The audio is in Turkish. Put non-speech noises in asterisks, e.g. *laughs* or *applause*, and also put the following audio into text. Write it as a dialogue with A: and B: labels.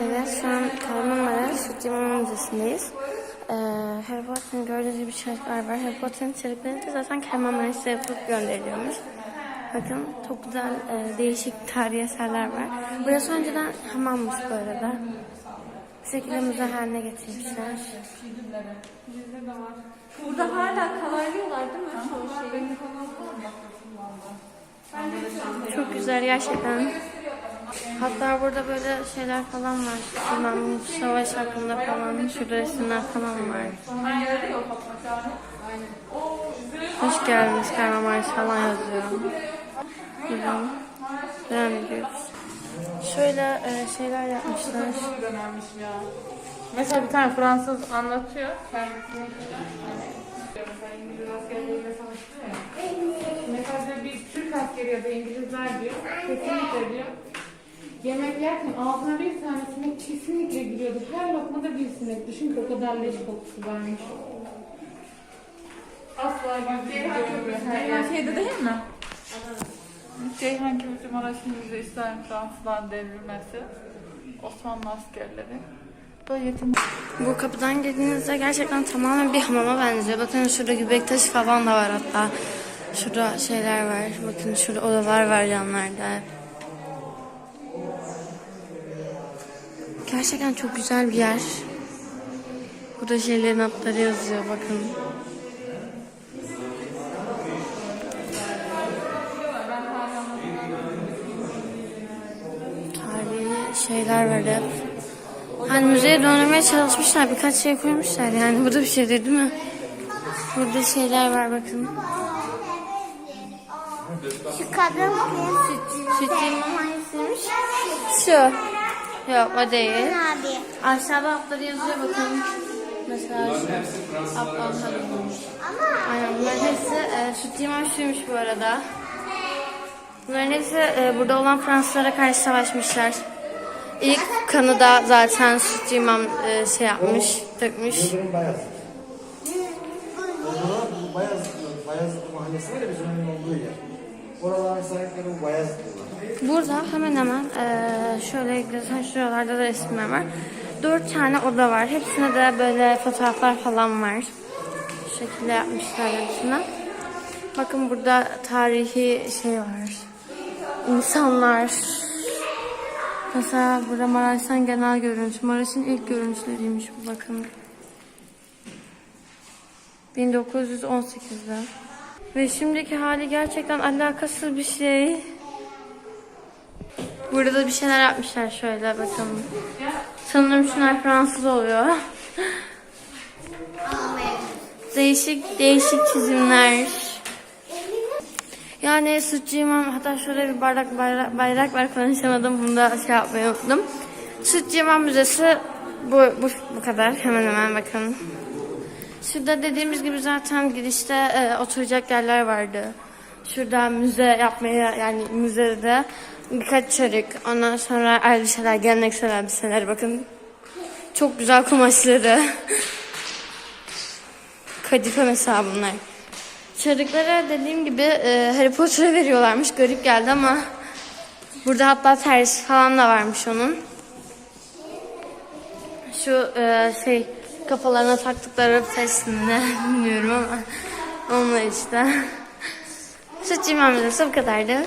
A: Evet, şu an Kahramanmaraş Sütçüman Müzesi'ndeyiz. Ee, Harry Potter'ın gördüğünüz gibi çarıklar var. Harry Potter'ın çarıkları da zaten Kahramanmaraş'ta yapılıp gönderiliyormuş. Bakın çok güzel e, değişik tarihi eserler var. Burası önceden hamammış bu arada. Bu şekilde müze haline getirmişler.
B: Burada hala kalaylıyorlar değil mi? Çoğu şeyi.
A: Çok güzel gerçekten. Hatta burada böyle şeyler falan var. Bilmem savaş hakkında falan. Şurada resimler falan var. Hoş geldiniz Kahramanmaraş falan yazıyor. Buradan devam ediyoruz. Şöyle e, şeyler yapmışlar.
C: Mesela bir tane Fransız anlatıyor kendisini. Mesela bir Türk askeri ya da İngilizler diyor. Kesinlikle diyor. Yemek yerken ağzına bir tane sinek kesinlikle giriyordu. Her lokmada bir sinek. Düşün ki o kadar leş kokusu varmış. Asla.
B: Ceyhan şeyde değil mi?
C: Ceyhan Kılıcı Maraş'ın yüzde İslam Fransızdan devrilmesi. Osmanlı askerleri. Böyle yetim
A: Bu kapıdan girdiğinizde gerçekten tamamen bir hamama benziyor. Bakın şurada göbek taşı falan da var hatta. Şurada şeyler var. Bakın şurada odalar var yanlarda. Gerçekten çok güzel bir yer. Burada şeylerin adları yazıyor bakın. Tarihi şeyler var hep. Hani müzeye döndürmeye çalışmışlar. Birkaç şey koymuşlar yani. *laughs* Bu da bir şeydir değil mi? Burada şeyler var bakın.
D: Şu kadın?
A: Sütçü hangisiymiş? Şu. Yok o değil.
D: Abi.
A: Aşağıda adları yazıyor bakın. Mesela şu. Ablam. Aynen bunların hepsi e, imam şuymuş bu arada. Bunların hepsi e, burada olan Fransızlara karşı savaşmışlar. İlk kanı da zaten Sütçü imam e, şey yapmış, dökmüş.
E: Yıldırım Bayazıt. Orada bu Bayazıt, Bayazıt mahallesi var ya bizim olduğu yer. Oraların sahipleri bu Bayazıt diyorlar.
A: Burada hemen hemen eee şöyle zaten şuralarda da resimler var. Dört tane oda var. Hepsine de böyle fotoğraflar falan var. Şu şekilde yapmışlar hepsine. Bakın burada tarihi şey var. İnsanlar. Mesela burada Maraş'tan genel görüntü. Maraş'ın ilk görüntüleriymiş bu bakın. 1918'de. Ve şimdiki hali gerçekten alakasız bir şey. Burada da bir şeyler yapmışlar şöyle bakın. Sanırım şunlar Fransız oluyor. değişik değişik çizimler. Yani sütçü imam hatta şöyle bir bardak bayrak, bayrak var konuşamadım bunu da şey yapmayı unuttum. Sütçü imam müzesi bu, bu, bu kadar hemen hemen bakın. Şurada dediğimiz gibi zaten girişte e, oturacak yerler vardı. Şurada müze yapmaya yani müzede birkaç çarık. Ondan sonra elbiseler, geleneksel elbiseler bakın. Çok güzel kumaşları. *laughs* Kadife mesela bunlar. Çarıklara dediğim gibi e, Harry Potter'a veriyorlarmış. Garip geldi ama burada hatta tersi falan da varmış onun. Şu e, şey kafalarına taktıkları testini ne *laughs* bilmiyorum ama onlar işte. Sütçü İmam Müzesi bu kadardı.